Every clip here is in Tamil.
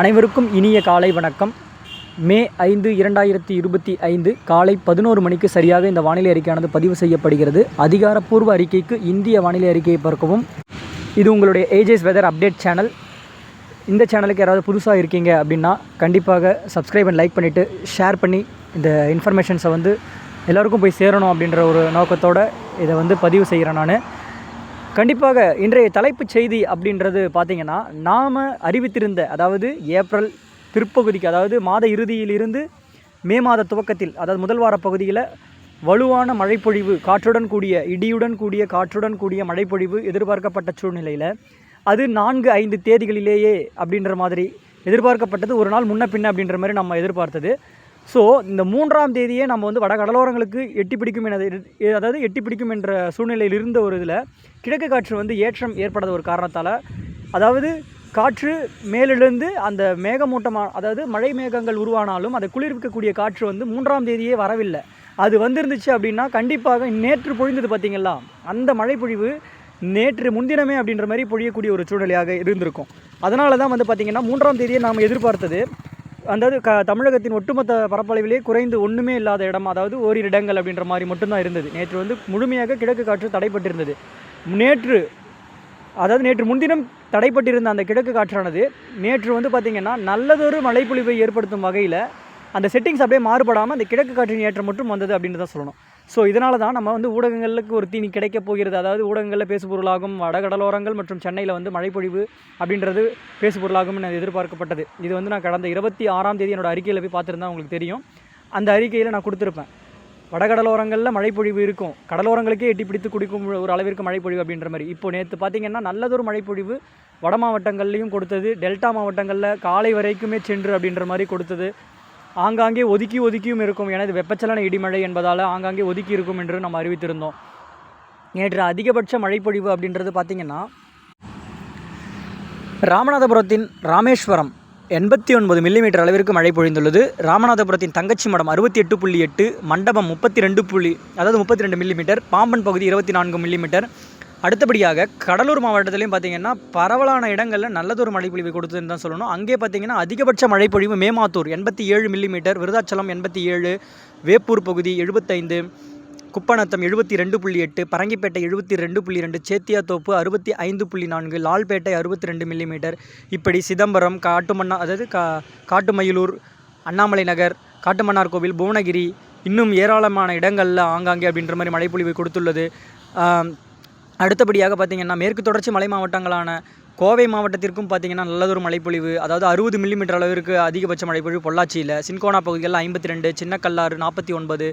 அனைவருக்கும் இனிய காலை வணக்கம். மே ஐந்து இரண்டாயிரத்தி இருபத்தி ஐந்து காலை பதினோரு மணிக்கு சரியாக இந்த வானிலை அறிக்கையானது பதிவு செய்யப்படுகிறது. அதிகாரப்பூர்வ அறிக்கைக்கு இந்திய வானிலை அறிக்கையை பார்க்கவும். இது உங்களுடைய ஏஜேஸ் வெதர் அப்டேட் சேனல் இந்த சேனலுக்கு யாராவது புதுசாக இருக்கீங்க அப்படின்னா கண்டிப்பாக சப்ஸ்கிரைப் அண்ட் லைக் பண்ணிவிட்டு ஷேர் பண்ணி இந்த இன்ஃபர்மேஷன்ஸை வந்து எல்லாருக்கும் போய் சேரணும் அப்படின்ற ஒரு நோக்கத்தோடு இதை வந்து பதிவு செய்கிறேன் நான். கண்டிப்பாக இன்றைய தலைப்புச் செய்தி அப்படின்றது பார்த்திங்கன்னா நாம் அறிவித்திருந்த அதாவது ஏப்ரல் பிற்பகுதிக்கு அதாவது மாத இறுதியிலிருந்து மே மாத துவக்கத்தில் அதாவது முதல் வார பகுதியில் வலுவான மழைப்பொழிவு காற்றுடன் கூடிய இடியுடன் கூடிய காற்றுடன் கூடிய மழைப்பொழிவு எதிர்பார்க்கப்பட்ட சூழ்நிலையில் அது நான்கு ஐந்து தேதிகளிலேயே அப்படின்ற மாதிரி எதிர்பார்க்கப்பட்டது. ஒரு நாள் முன்ன பின்ன அப்படின்ற மாதிரி நம்ம எதிர்பார்த்தது. ஸோ இந்த மூன்றாம் தேதியே நம்ம வந்து வட கடலோரங்களுக்கு எட்டி பிடிக்கும் என அதாவது எட்டி பிடிக்கும் என்ற சூழ்நிலையில் இருந்த ஒரு இதில் கிழக்கு காற்று வந்து ஏற்றம் ஏற்படாத ஒரு காரணத்தால் அதாவது காற்று மேலிருந்து அந்த மேகமூட்டமாக அதாவது மழை மேகங்கள் உருவானாலும் அதை குளிர்விக்கக்கூடிய காற்று வந்து மூன்றாம் தேதியே வரவில்லை. அது வந்திருந்துச்சு அப்படின்னா கண்டிப்பாக நேற்று பொழிந்தது பார்த்தீங்களா அந்த மழை பொழிவு நேற்று முன்தினமே அப்படின்ற மாதிரி பொழியக்கூடிய ஒரு சூழ்நிலையாக இருந்திருக்கும். அதனால தான் வந்து பார்த்திங்கன்னா மூன்றாம் தேதியை நாம் எதிர்பார்த்தது. அதாவது க தமிழகத்தின் ஒட்டுமொத்த பரப்பளவிலே குறைந்து ஒன்றுமே இல்லாத இடம் அதாவது ஓரிரு இடங்கள் அப்படின்ற மாதிரி மட்டும்தான் இருந்தது. நேற்று வந்து முழுமையாக கிழக்கு காற்று தடைப்பட்டிருந்தது. நேற்று அதாவது நேற்று முன்தினம் தடைப்பட்டிருந்த அந்த கிழக்கு காற்றானது நேற்று வந்து பார்த்திங்கன்னா நல்லதொரு மழைப்பொழிவை ஏற்படுத்தும் வகையில் அந்த செட்டிங்ஸ் அப்படியே மாறுபடாமல் அந்த கிழக்கு காற்றின் ஏற்றம் மட்டும் வந்தது அப்படின்னு தான் சொல்லணும். ஸோ இதனால தான் நம்ம வந்து ஊடகங்களுக்கு ஒரு தீனி கிடைக்க போகிறது. அதாவது ஊடகங்களில் பேசுபொருளாகும் வடகடலோரங்கள் மற்றும் சென்னையில் வந்து மழைப்பொழிவு அப்படின்றது பேசுபொருளாகும் என எதிர்பார்க்கப்பட்டது. இது வந்து நான் கடந்த இருபத்தி ஆறாம் தேதி என்னோடய அறிக்கையில் போய் பார்த்துருந்தா உங்களுக்கு தெரியும். அந்த அறிக்கையில் நான் கொடுத்துருப்பேன். வடகடலோரங்களில் மழைப்பொழிவு இருக்கும். கடலோரங்களுக்கே எட்டி பிடித்து குடிக்கும் ஒரு அளவிற்கு மழைப்பொழிவு அப்படின்ற மாதிரி. இப்போ நேற்று பார்த்திங்கன்னா நல்லதொரு மழைப்பொழிவு வட மாவட்டங்கள்லேயும் கொடுத்தது. டெல்டா மாவட்டங்களில் காலை வரைக்குமே சென்று அப்படின்ற மாதிரி கொடுத்தது. ஆங்காங்கே ஒதுக்கி ஒதுக்கியும் இருக்கும். என இது வெப்பச்சலன இடிமழை என்பதால் ஆங்காங்கே ஒதுக்கி இருக்கும் என்று நம்ம அறிவித்திருந்தோம். நேற்று அதிகபட்ச மழைப்பொழிவு அப்படின்றது பார்த்திங்கன்னா ராமநாதபுரத்தின் ராமேஸ்வரம் எண்பத்தி ஒன்பது மில்லிமீட்டர் அளவிற்கு மழை பொழிந்துள்ளது. ராமநாதபுரத்தின் தங்கச்சி மடம் அறுபத்தி எட்டு புள்ளி எட்டு மண்டபம் முப்பத்தி ரெண்டு புள்ளி அதாவது முப்பத்தி ரெண்டு மில்லிமீட்டர் பாம்பன் பகுதி இருபத்தி நான்கு மில்லிமீட்டர் அடுத்தபடியாக கடலூர் மாவட்டத்திலையும் பார்த்தீங்கன்னா பரவலான இடங்களில் நல்லதொரு மழைப்பொழிவு கொடுத்ததுன்னு தான் சொல்லணும். அங்கே பார்த்தீங்கன்னா அதிகபட்ச மழைப்பொழிவு மேமாத்தூர் எண்பத்தி ஏழு மில்லிமீட்டர் விருதாச்சலம் எண்பத்தி ஏழு வேப்பூர் பகுதி எழுபத்தைந்து குப்பநத்தம் எழுபத்தி ரெண்டு புள்ளி எட்டு பரங்கிப்பேட்டை எழுபத்தி ரெண்டு புள்ளி ரெண்டு சேத்தியாத்தோப்பு அறுபத்தி ஐந்து புள்ளி நான்கு லால்பேட்டை அறுபத்தி ரெண்டு மில்லிமீட்டர் இப்படி சிதம்பரம் காட்டுமன்னா அதாவது கா காட்டுமயிலூர் அண்ணாமலை நகர் காட்டுமன்னார் கோவில் புவனகிரி இன்னும் ஏராளமான இடங்களில் ஆங்காங்கே அப்படின்ற மாதிரி மழைப்பொழிவு கொடுத்துள்ளது. அடுத்தபடியாக பார்த்திங்கன்னா மேற்கு தொடர்ச்சி மலை மாவட்டங்களான கோவை மாவட்டத்திற்கும் பார்த்திங்கன்னா நல்லதொரு மழைப்பொழிவு. அதாவது அறுபது மில்லிமீட்டர் அளவிற்கு அதிகபட்ச மழைப்பொழிவு பொள்ளாச்சியில். சின்கோனா பகுதிகளில் ஐம்பத்தி ரெண்டு சின்னக்கல்லாறு நாற்பத்தி ஒன்பது.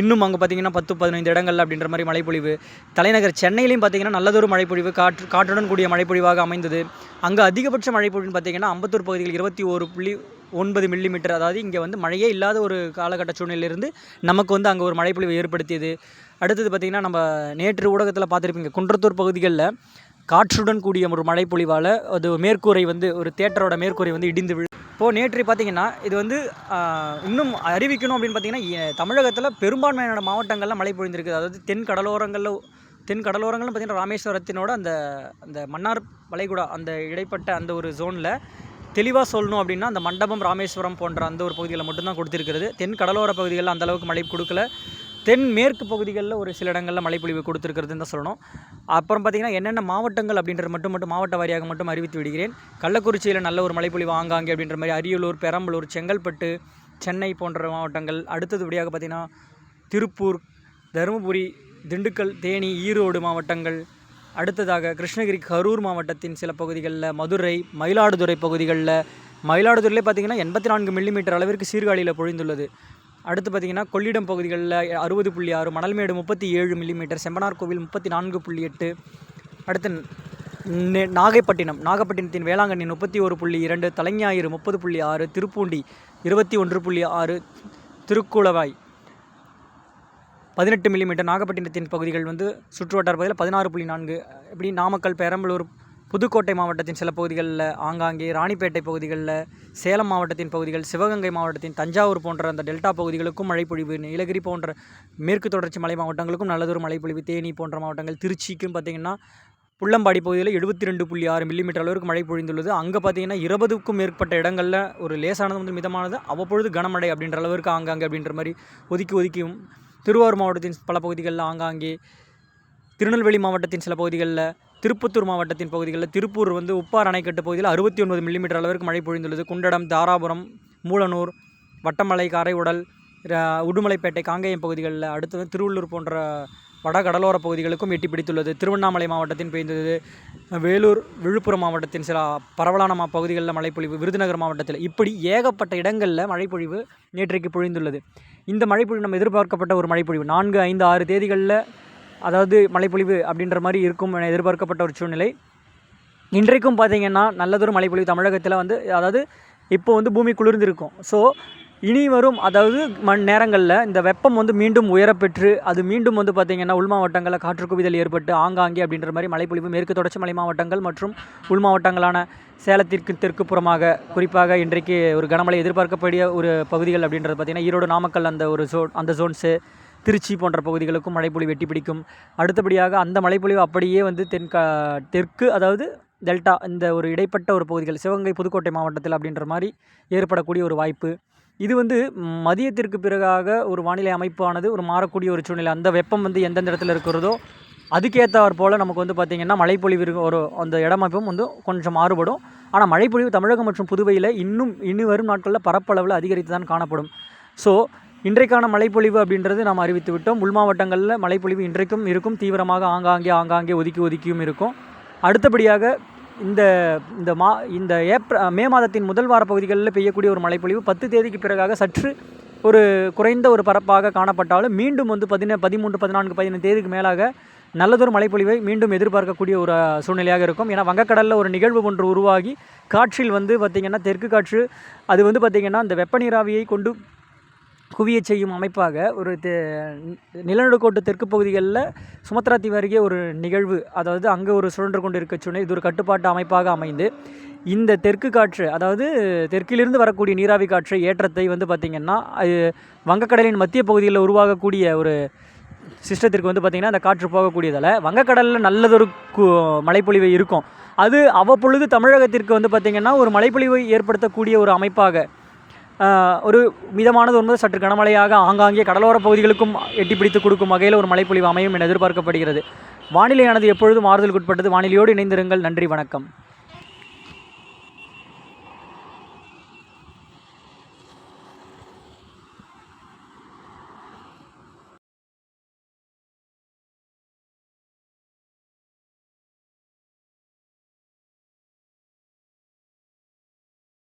இன்னும் அங்கே பார்த்திங்கன்னா பத்து பதினைந்து இடங்கள் அப்படின்ற மாதிரி மழைப்பொழிவு. தலைநகர் சென்னையிலையும் பார்த்திங்கன்னா நல்லதொரு மழைப்பொழிவு காற்று காற்றுடன் கூடிய மழைப்பொழிவாக அமைந்தது. அங்கே அதிகபட்ச மழைப்பொழிவுன்னு பார்த்திங்கன்னா அம்பத்தூர் பகுதியில் இருபத்தி ஒரு புள்ளி ஒன்பது மில்லிமீட்டர் அதாவது இங்கே வந்து மழையே இல்லாத ஒரு காலகட்ட சூழ்நிலையிலிருந்து நமக்கு வந்து அங்கே ஒரு மழைப்பொழிவு ஏற்படுத்தியது. அடுத்தது பார்த்திங்கன்னா நம்ம நேற்று ஊடகத்தில் பார்த்துருப்பீங்க குன்றத்தூர் பகுதிகளில் காற்றுடன் கூடிய ஒரு மழைப்பொழிவால் அது மேற்கூரை வந்து ஒரு தேட்டரோட மேற்கூரை வந்து இடிந்து விழு இப்போது நேற்று பார்த்தீங்கன்னா இது வந்து இன்னும் அறிவிக்கணும் அப்படின்னு பார்த்தீங்கன்னா தமிழகத்தில் பெரும்பான்மையான மாவட்டங்களில் மழை பொழிந்திருக்கு அதாவது தென் கடலோரங்களில் தென் கடலோரங்கள்னு பார்த்திங்கன்னா ராமேஸ்வரத்தினோட அந்த அந்த மன்னார் வளைகுடா அந்த இடைப்பட்ட அந்த ஒரு ஜோனில் தெளிவாக சொல்லணும் அப்படின்னா அந்த மண்டபம் ராமேஸ்வரம் போன்ற அந்த ஒரு பகுதிகளில் மட்டும்தான் கொடுத்துருக்கிறது. தென் கடலோர பகுதிகளில் அந்தளவுக்கு மழை கொடுக்கல. தென் மேற்கு பகுதிகளில் ஒரு சில இடங்களில் மழைப்பொழிவு கொடுத்துருக்கிறதுன்னு தான் சொல்லணும். அப்புறம் பார்த்திங்கன்னா என்னென்ன மாவட்டங்கள் அப்படின்றது மட்டும் மட்டும் மாவட்ட வாரியாக மட்டும் அறிவித்து விடுகிறேன். கள்ளக்குறிச்சியில் நல்ல ஒரு மழைப்பொழிவு ஆங்காங்கே அப்படின்ற மாதிரி அரியலூர் பெரம்பலூர் செங்கல்பட்டு சென்னை போன்ற மாவட்டங்கள். அடுத்ததுபடியாக பார்த்திங்கன்னா திருப்பூர் தருமபுரி திண்டுக்கல் தேனி ஈரோடு மாவட்டங்கள். அடுத்ததாக கிருஷ்ணகிரி கரூர் மாவட்டத்தின் சில பகுதிகளில் மதுரை மயிலாடுதுறை பகுதிகளில் மயிலாடுதுறையிலே பார்த்திங்கன்னா எண்பத்தி நான்கு மில்லிமீட்டர் அளவிற்கு சீர்காழியில் பொழிந்துள்ளது. அடுத்து பார்த்திங்கன்னா கொள்ளிடம் பகுதிகளில் அறுபது புள்ளி ஆறு மணல்மேடு முப்பத்தி ஏழு மில்லிமீட்டர் செம்பனார் கோவில் முப்பத்தி நான்கு புள்ளி எட்டு அடுத்து நாகைப்பட்டினம் நாகப்பட்டினத்தின் வேளாங்கண்ணி முப்பத்தி ஒரு புள்ளி இரண்டு தலைஞாயிறு முப்பது புள்ளி ஆறு திருப்பூண்டி இருபத்தி ஒன்று புள்ளி ஆறு திருக்குளவாய் பதினெட்டு மில்லிமீட்டர் நாகப்பட்டினத்தின் பகுதிகள் வந்து சுற்றுவட்டார பகுதியில் பதினாறு புள்ளி நான்கு. இப்படி நாமக்கல் பெரம்பலூர் புதுக்கோட்டை மாவட்டத்தின் சில பகுதிகளில் ஆங்காங்கே ராணிப்பேட்டை பகுதிகளில் சேலம் மாவட்டத்தின் பகுதிகள் சிவகங்கை மாவட்டத்தின் தஞ்சாவூர் போன்ற அந்த டெல்டா பகுதிகளுக்கும் மழைப்பொழிவு நீலகிரி போன்ற மேற்கு தொடர்ச்சி மலை மாவட்டங்களுக்கும் நல்லதொரு மழைப்பொழிவு தேனி போன்ற மாவட்டங்கள் திருச்சிக்கும் பார்த்திங்கன்னா புள்ளம்பாடி பகுதியில் எழுபத்தி ரெண்டு புள்ளி ஆறு மில்லிமீட்டர் அளவுக்கு மழை பொழிந்துள்ளது. அங்கே பார்த்தீங்கன்னா இருபதுக்கும் மேற்பட்ட இடங்களில் ஒரு லேசானது வந்து மிதமானது அவ்வப்பொழுது கனமழை அப்படின்ற அளவிற்கு ஆங்காங்கே அப்படின்ற மாதிரி ஒதுக்கி ஒதுக்கியும் திருவாரூர் மாவட்டத்தின் பல பகுதிகளில் ஆங்காங்கே திருநெல்வேலி மாவட்டத்தின் சில பகுதிகளில் திருப்பத்தூர் மாவட்டத்தின் பகுதிகளில் திருப்பூர் வந்து உப்பார் அணைக்கட்டு பகுதியில் அறுபத்தி ஒன்பது மில்லிமீட்டர் அளவிற்கு மழை பொழிந்துள்ளது. குண்டடம் தாராபுரம் மூலனூர் வட்டமலை காரைஉடல் ர- உடுமலைப்பேட்டை காங்கேயம் பகுதிகளில் அடுத்தது திருவள்ளூர் போன்ற வட கடலோர பகுதிகளுக்கும் எட்டி பிடித்துள்ளது. திருவண்ணாமலை மாவட்டத்தின் பெய்ந்தது வேலூர் விழுப்புரம் மாவட்டத்தின் சில பரவலான மா பகுதிகளில் மழைப்பொழிவு விருதுநகர் மாவட்டத்தில். இப்படி ஏகப்பட்ட இடங்களில் மழைப்பொழிவு நேற்றைக்கு பொழிந்துள்ளது. இந்த மழைப்பொழிவு நம்ம எதிர்பார்க்கப்பட்ட ஒரு மழைப்பொழிவு. நான்கு ஐந்து ஆறு தேதிகளில் அதாவது மழைப்பொழிவு அப்படின்ற மாதிரி இருக்கும் என எதிர்பார்க்கப்பட்ட ஒரு சூழ்நிலை. இன்றைக்கும் பார்த்தீங்கன்னா நல்லதொரு மழைப்பொழிவு தமிழகத்தில் வந்து அதாவது இப்போ வந்து பூமி குளிர்ந்திருக்கும். ஸோ இனி வரும் அதாவது மண் நேரங்களில் இந்த வெப்பம் வந்து மீண்டும் உயரப்பெற்று அது மீண்டும் வந்து பார்த்திங்கன்னா உள் மாவட்டங்களில் காற்று குவிதல் ஏற்பட்டு ஆங்காங்கே அப்படின்ற மாதிரி மழைப்பொழிவு மேற்கு தொடர்ச்சி மலை மாவட்டங்கள் மற்றும் உள் மாவட்டங்களான சேலத்திற்கு தெற்கு புறமாக குறிப்பாக இன்றைக்கு ஒரு கனமழை எதிர்பார்க்கக்கூடிய ஒரு பகுதிகள் அப்படின்றது பார்த்திங்கன்னா ஈரோடு நாமக்கல் அந்த ஒரு ஜோன் அந்த ஜோன்ஸு திருச்சி போன்ற பகுதிகளுக்கும் மழைப்பொழிவு வெட்டி பிடிக்கும். அடுத்தபடியாக அந்த மழைப்பொழிவு அப்படியே வந்து தென்கா தெற்கு அதாவது டெல்டா இந்த ஒரு இடைப்பட்ட ஒரு பகுதிகள் சிவகங்கை புதுக்கோட்டை மாவட்டத்தில் அப்படின்ற மாதிரி ஏற்படக்கூடிய ஒரு வாய்ப்பு. இது வந்து மதியத்திற்கு பிறகாக ஒரு வானிலை அமைப்பானது ஒரு மாறக்கூடிய ஒரு சூழ்நிலை. அந்த வெப்பம் வந்து எந்தெந்த இடத்துல இருக்கிறதோ அதுக்கேற்றாற் போல் நமக்கு வந்து பார்த்திங்கன்னா மழைப்பொழிவு ஒரு அந்த இடமைப்பும் வந்து கொஞ்சம் மாறுபடும். ஆனால் மழைப்பொழிவு தமிழகம் மற்றும் புதுவையில் இன்னும் இனி வரும் நாட்களில் பரப்பளவில் அதிகரித்து தான் காணப்படும். ஸோ இன்றைக்கான மழைப்பொழிவு அப்படின்றது நாம் அறிவித்து விட்டோம். உள் மாவட்டங்களில் மழைப்பொழிவு இன்றைக்கும் இருக்கும். தீவிரமாக ஆங்காங்கே ஆங்காங்கே ஒதுக்கி ஒதுக்கியும் இருக்கும். அடுத்தபடியாக இந்த இந்த மா இந்த ஏப்ரல் மே மாதத்தின் முதல் வார பகுதிகளில் பெய்யக்கூடிய ஒரு மழைப்பொழிவு பத்து தேதிக்கு பிறகாக சற்று ஒரு குறைந்த ஒரு பரப்பாக காணப்பட்டாலும் மீண்டும் வந்து பதின பதிமூன்று பதினான்கு பதினைந்து தேதிக்கு மேலாக நல்லதொரு மழைப்பொழிவை மீண்டும் எதிர்பார்க்கக்கூடிய ஒரு சூழ்நிலையாக இருக்கும். ஏன்னா வங்கக்கடலில் ஒரு நிகழ்வு ஒன்று உருவாகி காற்றில் வந்து பார்த்திங்கன்னா தெற்கு காற்று அது வந்து பார்த்திங்கன்னா அந்த வெப்ப நீராவியை கொண்டு குவியச் செய்யும் அமைப்பாக ஒரு தெ நிலநடுக்கோட்டு தெற்கு பகுதிகளில் சுமத்ரா தீவு அருகே ஒரு நிகழ்வு அதாவது அங்கே ஒரு சுழன்று கொண்டு இருக்க சூழ்நிலை இது ஒரு கட்டுப்பாட்டு அமைப்பாக அமைந்து இந்த தெற்கு காற்று அதாவது தெற்கிலிருந்து வரக்கூடிய நீராவி காற்று ஏற்றத்தை வந்து பார்த்திங்கன்னா அது வங்கக்கடலின் மத்திய பகுதியில் உருவாகக்கூடிய ஒரு சிஸ்டத்திற்கு வந்து பார்த்திங்கன்னா அந்த காற்று போகக்கூடியதால் வங்கக்கடலில் நல்லதொரு கு மழைப்பொழிவு இருக்கும். அது அவ்வப்பொழுது தமிழகத்திற்கு வந்து பார்த்திங்கன்னா ஒரு மழைப்பொழிவை ஏற்படுத்தக்கூடிய ஒரு அமைப்பாக ஒரு மிதமானது ஒன்பது சற்று கனமழையாக ஆங்காங்கே கடலோர பகுதிகளுக்கும் எட்டி பிடித்து கொடுக்கும் வகையில் ஒரு மழைப்பொழிவு அமையும் என எதிர்பார்க்கப்படுகிறது. வானிலையானது எப்பொழுதும் ஆறுதலுக்குட்பட்டது. வானிலையோடு இணைந்திருங்கள். நன்றி. வணக்கம்.